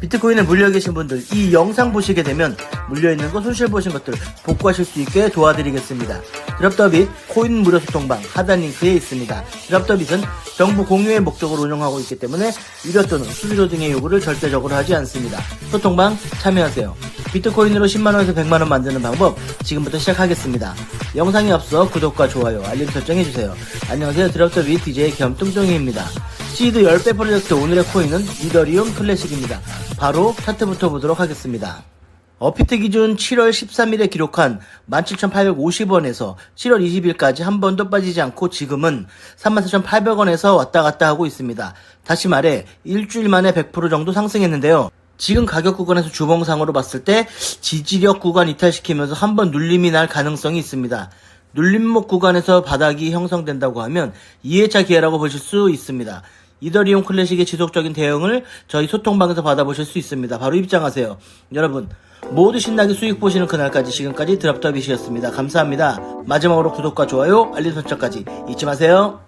비트코인에 물려 계신 분들 이 영상 보시게 되면 물려 있는 거 손실 보신 것들 복구하실 수 있게 도와드리겠습니다. 드랍더빗 코인 무료 소통방 하단 링크에 있습니다. 드랍더빗은 정보 공유의 목적으로 운영하고 있기 때문에 유료 또는 수수료 등의 요구를 절대적으로 하지 않습니다. 소통방 참여하세요. 비트코인으로 10만원에서 100만원 만드는 방법 지금부터 시작하겠습니다. 영상에 앞서 구독과 좋아요, 알림 설정해주세요. 안녕하세요. 드랍더빗 DJ 겸 뚱뚱이입니다. 시드 10배 프로젝트 오늘의 코인은 이더리움 클래식입니다. 바로 차트부터 보도록 하겠습니다. 어피트 기준 7월 13일에 기록한 17,850원에서 7월 20일까지 한 번도 빠지지 않고 지금은 34,800원에서 왔다 갔다 하고 있습니다. 다시 말해 일주일 만에 100% 정도 상승했는데요. 지금 가격 구간에서 주봉상으로 봤을 때 지지력 구간 이탈시키면서 한 번 눌림이 날 가능성이 있습니다. 눌림목 구간에서 바닥이 형성된다고 하면 2회차 기회라고 보실 수 있습니다. 이더리움 클래식의 지속적인 대응을 저희 소통방에서 받아보실 수 있습니다. 바로 입장하세요. 여러분 모두 신나게 수익 보시는 그날까지 지금까지 드랍더빗이었습니다. 감사합니다. 마지막으로 구독과 좋아요, 알림 설정까지 잊지 마세요.